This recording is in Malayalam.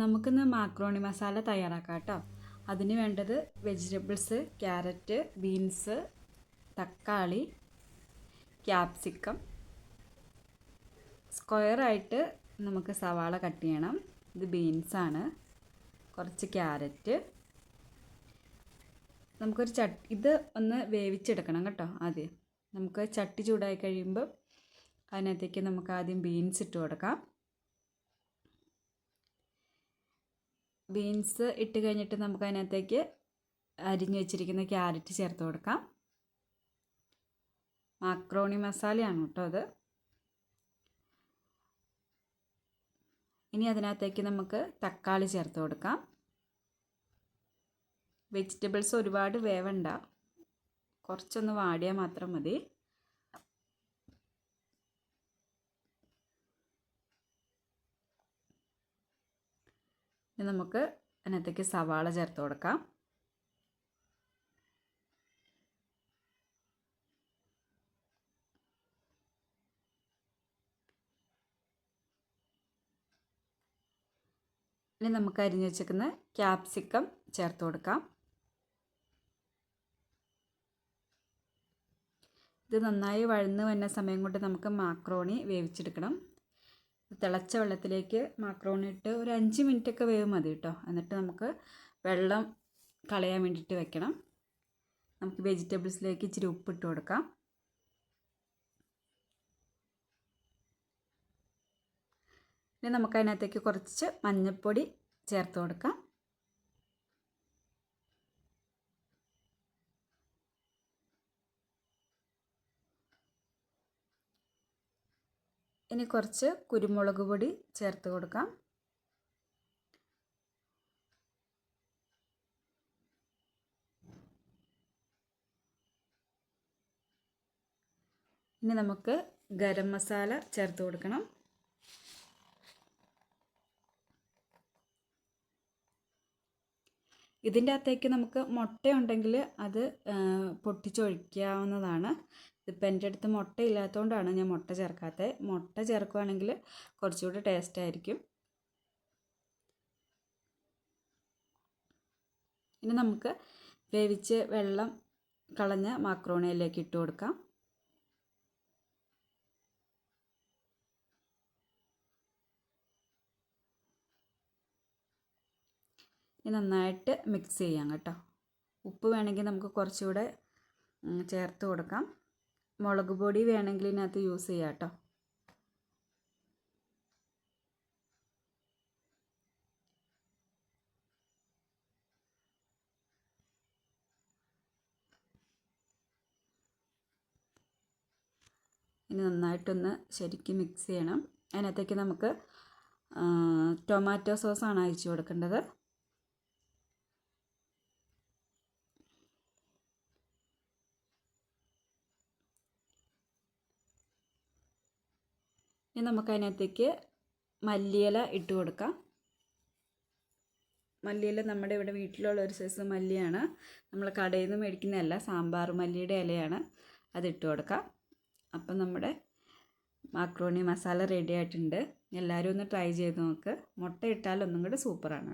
നമുക്കിന്ന് മാക്രോണി മസാല തയ്യാറാക്കാം കേട്ടോ. അതിന് വേണ്ടത് വെജിറ്റബിൾസ് ക്യാരറ്റ് ബീൻസ് തക്കാളി ക്യാപ്സിക്കം സ്ക്വയറായിട്ട് നമുക്ക് സവാള കട്ട് ചെയ്യണം. ഇത് ബീൻസാണ് കുറച്ച് ക്യാരറ്റ് നമുക്കൊരു ചട്ടി ഇത് ഒന്ന് വേവിച്ചെടുക്കണം കേട്ടോ ആദ്യം. നമുക്ക് ചട്ടി ചൂടായി കഴിയുമ്പോൾ അതിനകത്തേക്ക് നമുക്ക് ആദ്യം ബീൻസ് ഇട്ട് കൊടുക്കാം. ബീൻസ് ഇട്ട് കഴിഞ്ഞിട്ട് നമുക്ക് അതിനകത്തേക്ക് അരിഞ്ഞു വെച്ചിരിക്കുന്ന ക്യാരറ്റ് ചേർത്ത് കൊടുക്കാം. മാക്രോണി മസാലയാണ് കേട്ടോ അത്. ഇനി അതിനകത്തേക്ക് നമുക്ക് തക്കാളി ചേർത്ത് കൊടുക്കാം. വെജിറ്റബിൾസ് ഒരുപാട് വേവണ്ട. കുറച്ചൊന്ന് വാടിയാൽ മാത്രം മതി. ഇനി നമുക്ക് അതിനകത്തേക്ക് സവാള ചേർത്ത് കൊടുക്കാം. ഇനി നമുക്ക് അരിഞ്ഞു വെച്ചേക്കുന്ന ക്യാപ്സിക്കം ചേർത്ത് കൊടുക്കാം. ഇത് നന്നായി വഴന്ന് വന്ന സമയം കൊണ്ട് നമുക്ക് മാക്രോണി വേവിച്ചെടുക്കണം. തിളച്ച വെള്ളത്തിലേക്ക് മാക്രോണി ഇട്ട് ഒരു അഞ്ച് മിനിറ്റൊക്കെ വേവ് മതി കേട്ടോ എന്നിട്ട് നമുക്ക് വെള്ളം കളയാൻ വേണ്ടിയിട്ട് വെക്കണം. നമുക്ക് വെജിറ്റബിൾസിലേക്ക് ഇച്ചിരി ഉപ്പ് ഇട്ട് കൊടുക്കാം. ഇനി നമുക്ക് അതിനകത്തേക്ക് കുറച്ച് മഞ്ഞൾപ്പൊടി ചേർത്ത് കൊടുക്കാം. ഇനി കുറച്ച് കുരുമുളക് പൊടി ചേർത്ത് കൊടുക്കാം. ഇനി നമുക്ക് ഗരം മസാല ചേർത്ത് കൊടുക്കണം. ഇതിന്റെ അകത്തേക്ക് നമുക്ക് മുട്ട ഉണ്ടെങ്കിൽ അത് പൊട്ടിച്ചൊഴിക്കാവുന്നതാണ്. ഇതിപ്പോൾ എന്റെ അടുത്ത് മുട്ട ഇല്ലാത്തതുകൊണ്ടാണ് ഞാൻ മുട്ട ചേർക്കാത്തത് മുട്ട ചേർക്കുകയാണെങ്കിൽ കുറച്ചുകൂടി ടേസ്റ്റ് ആയിരിക്കും. ഇനി നമുക്ക് വേവിച്ച് വെള്ളം കളഞ്ഞ മാക്രോണിയിലേക്ക് ഇട്ട് കൊടുക്കാം. ഇനി നന്നായിട്ട് മിക്സ് ചെയ്യാം കേട്ടോ. ഉപ്പ് വേണമെങ്കിൽ നമുക്ക് കുറച്ചുകൂടെ ചേർത്ത് കൊടുക്കാം. മുളക് പൊടി വേണമെങ്കിൽ ഇതിനകത്ത് യൂസ് ചെയ്യാം കേട്ടോ. ഇനി നന്നായിട്ടൊന്ന് ശരിക്കും മിക്സ് ചെയ്യണം. അതിനകത്തേക്ക് നമുക്ക് ടൊമാറ്റോ സോസാണ് അയച്ചു കൊടുക്കേണ്ടത്. ഇനി നമുക്ക് അതിനകത്തേക്ക് മല്ലിയില ഇട്ട് കൊടുക്കാം. മല്ലിയില നമ്മുടെ ഇവിടെ വീട്ടിലുള്ള ഒരു സൈസ് മല്ലിയാണ്. നമ്മൾ കടയിൽ നിന്ന് മേടിക്കുന്നതല്ല സാമ്പാർ മല്ലിയുടെ ഇലയാണ്. അത് ഇട്ട് കൊടുക്കാം. അപ്പം നമ്മുടെ മാക്രോണി മസാല റെഡി ആയിട്ടുണ്ട്. എല്ലാവരും ഒന്ന് ട്രൈ ചെയ്ത് നോക്ക്. മുട്ട ഇട്ടാൽ ഒന്നും കൂടി സൂപ്പറാണ്